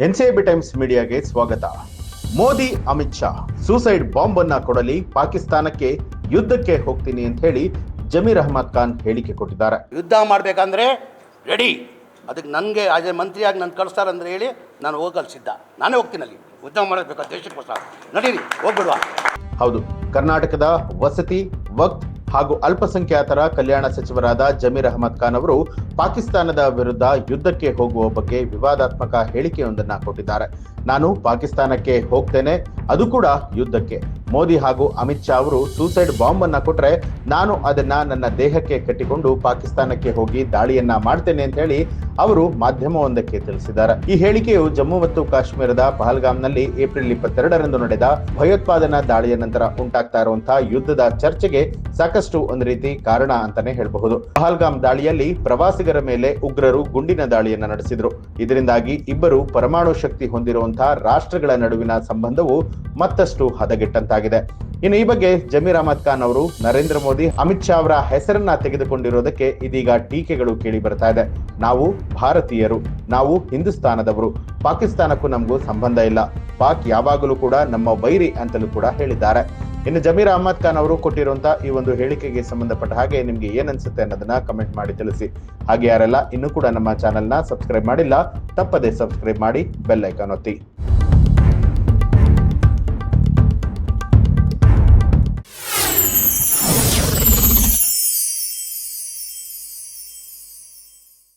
NCIB times ಮೀಡಿಯಾಗೆ ಸ್ವಾಗತ. Modi Amit Shah suicide bomb ಅನ್ನ ಕೊಡಲಿ ಪಾಕಿಸ್ತಾನಕ್ಕೆ ಯುದ್ಧಕ್ಕೆ ಹೋಗ್ತೀನಿ ಅಂತ ಹೇಳಿ ಜಮೀರ್ ಅಹಮದ್ ಖಾನ್ ಹೇಳಿಕೆ ಕೊಟ್ಟಿದ್ದಾರೆ. ಯುದ್ಧ ಮಾಡಬೇಕಂದ್ರೆ ರೆಡಿ ಅದಕ್ಕೆ ನನಗೆ ಎ ಮಂತ್ರಿಯಾಗಿ ನಾನು ಕಳಿಸ್ತಾರಂದ್ರೆ ಹೇಳಿ ನಾನು ಹೋಗಲು ಸಿದ್ಧ. ನಾನೇ ಹೋಗ್ತೀನಿ ಅಲ್ಲಿ. ಯುದ್ಧ ಮಾಡಬೇಕಾದ ದೇಶಕ್ಕೋಸ್ಕರ ನಡೀರಿ ಹೋಗ್ಬಿಡುವ. ಹೌದು. ಕರ್ನಾಟಕದ ವಸತಿ ವಕ್ತ್ ಹಾಗೂ ಅಲ್ಪಸಂಖ್ಯಾತರ ಕಲ್ಯಾಣ ಸಚಿವರಾದ ಜಮೀರ್ ಅಹಮದ್ ಖಾನ್ ಅವರು ಪಾಕಿಸ್ತಾನದ ವಿರುದ್ಧ ಯುದ್ಧಕ್ಕೆ ಹೋಗುವ ಬಗ್ಗೆ ವಿವಾದಾತ್ಮಕ ಹೇಳಿಕೆಯೊಂದನ್ನು ಕೊಟ್ಟಿದ್ದಾರೆ. ನಾನು ಪಾಕಿಸ್ತಾನಕ್ಕೆ ಹೋಗ್ತೇನೆ, ಅದು ಕೂಡ ಯುದ್ಧಕ್ಕೆ. ಮೋದಿ ಹಾಗೂ ಅಮಿತ್ ಶಾ ಅವರು ಸೂಸೈಡ್ ಬಾಂಬ್ ಅನ್ನ ಕೊಟ್ರೆ ನಾನು ಅದನ್ನ ನನ್ನ ದೇಹಕ್ಕೆ ಕಟ್ಟಿಕೊಂಡು ಪಾಕಿಸ್ತಾನಕ್ಕೆ ಹೋಗಿ ದಾಳಿಯನ್ನ ಮಾಡ್ತೇನೆ ಅಂತ ಹೇಳಿ ಅವರು ಮಾಧ್ಯಮವೊಂದಕ್ಕೆ ತಿಳಿಸಿದ್ದಾರೆ. ಈ ಹೇಳಿಕೆಯು ಜಮ್ಮು ಮತ್ತು ಕಾಶ್ಮೀರದ ಪಹಲ್ಗಾಮ್ನಲ್ಲಿ ಏಪ್ರಿಲ್ ಇಪ್ಪತ್ತೆರಡರಂದು ನಡೆದ ಭಯೋತ್ಪಾದನಾ ದಾಳಿಯ ನಂತರ ಉಂಟಾಗ್ತಾ ಇರುವಂತಹ ಯುದ್ಧದ ಚರ್ಚೆಗೆ ಸಾಕಷ್ಟು ಒಂದು ರೀತಿ ಕಾರಣ ಅಂತಾನೆ ಹೇಳಬಹುದು. ಪಹಲ್ಗಾಮ್ ದಾಳಿಯಲ್ಲಿ ಪ್ರವಾಸಿಗರ ಮೇಲೆ ಉಗ್ರರು ಗುಂಡಿನ ದಾಳಿಯನ್ನ ನಡೆಸಿದ್ರು. ಇದರಿಂದಾಗಿ ಇಬ್ಬರು ಪರಮಾಣು ಶಕ್ತಿ ಹೊಂದಿರುವಂತಹ ರಾಷ್ಟ್ರಗಳ ನಡುವಿನ ಸಂಬಂಧವು ಮತ್ತಷ್ಟು ಹದಗೆಟ್ಟಂತಾಗಿದೆ. ಇನ್ನು ಈ ಬಗ್ಗೆ ಜಮೀರ್ ಅಹಮದ್ ಖಾನ್ ಅವರು ನರೇಂದ್ರ ಮೋದಿ, ಅಮಿತ್ ಶಾ ಅವರ ಹೆಸರನ್ನ ತೆಗೆದುಕೊಂಡಿರೋದಕ್ಕೆ ಇದೀಗ ಟೀಕೆಗಳು ಕೇಳಿ ಬರ್ತಾ ಇದೆ. ನಾವು ಭಾರತೀಯರು, ನಾವು ಹಿಂದೂಸ್ತಾನದವರು. ಪಾಕಿಸ್ತಾನಕ್ಕೂ ನಮಗೂ ಸಂಬಂಧ ಇಲ್ಲ. ಪಾಕ್ ಯಾವಾಗಲೂ ಕೂಡ ನಮ್ಮ ವೈರಿ ಅಂತಲೂ ಕೂಡ ಹೇಳಿದ್ದಾರೆ. ಇನ್ನು ಜಮೀರ್ ಅಹಮದ್ ಖಾನ್ ಅವರು ಕೊಟ್ಟಿರುವಂತಹ ಈ ಒಂದು ಹೇಳಿಕೆಗೆ ಸಂಬಂಧಪಟ್ಟ ಹಾಗೆ ನಿಮ್ಗೆ ಏನ್ ಅನ್ಸುತ್ತೆ ಅನ್ನೋದನ್ನ ಕಮೆಂಟ್ ಮಾಡಿ ತಿಳಿಸಿ. ಹಾಗೆ ಯಾರೆಲ್ಲ ಇನ್ನೂ ಕೂಡ ನಮ್ಮ ಚಾನೆಲ್ನ ಸಬ್ಸ್ಕ್ರೈಬ್ ಮಾಡಿಲ್ಲ, ತಪ್ಪದೆ ಸಬ್ಸ್ಕ್ರೈಬ್ ಮಾಡಿ ಬೆಲ್ ಐಕಾನ್ ಒತ್ತಿ.